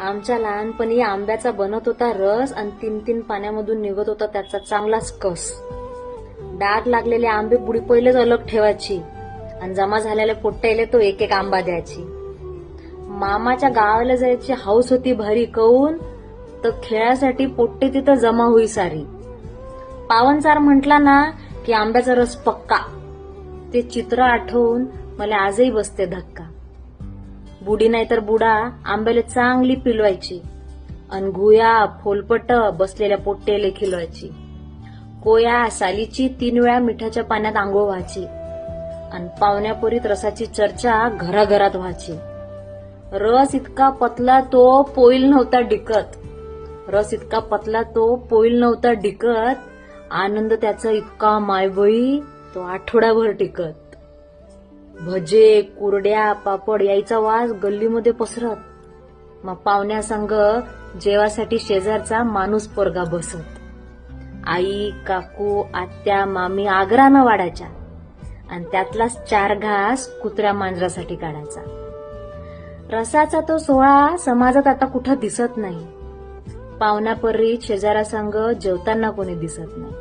आमच्या लहानपणी आंब्याचा बनत होता रस आणि तीन तीन पाण्यामधून निघत होता त्याचा चांगलाच कस. डाग लागलेले आंबे बुडी पहिलेच अलग ठेवायची आणि जमा झालेले पोट्ट्याले तो एक एक आंबा द्यायची. मामाच्या गावाला जायची हाऊस होती भारी कऊन तर खेळासाठी पोट्टे तिथं जमा होई सारी. पावनचार म्हटला ना की आंब्याचा रस पक्का. ते चित्र आठवून मला आजही बसते धक्का. बुडी नाही तर बुडा आंब्याला चांगली पिलवायची. अन घुया फोलपट बसलेल्या पोट्टेले खिलवायची. कोया सालीची तीन वेळा मिठाच्या पाण्यात आंघोळ व्हायची. आणि पाहुण्यापुरीत रसाची चर्चा घराघरात व्हायची. रस इतका पतला तो पोईल नव्हता डिकत रस इतका पतला तो पोईल नव्हता डिकत आनंद त्याचा इतका मायबळी तो आठवडाभर टिकत भजे कुरड्या पापड यायचा वास गल्लीमध्ये पसरत. मग पाहुण्या संघ जेवासाठी शेजारचा माणूस पोरगा बसत. आई काकू आत्या मामी आग्रानं वाढायच्या. आणि त्यातलाच चार घास कुत्र्या मांजरासाठी काढायचा. रसाचा तो सोहळा समाजात आता कुठं दिसत नाही. पाहुण्यापरीत शेजारासंग जेवताना कोणी दिसत नाही.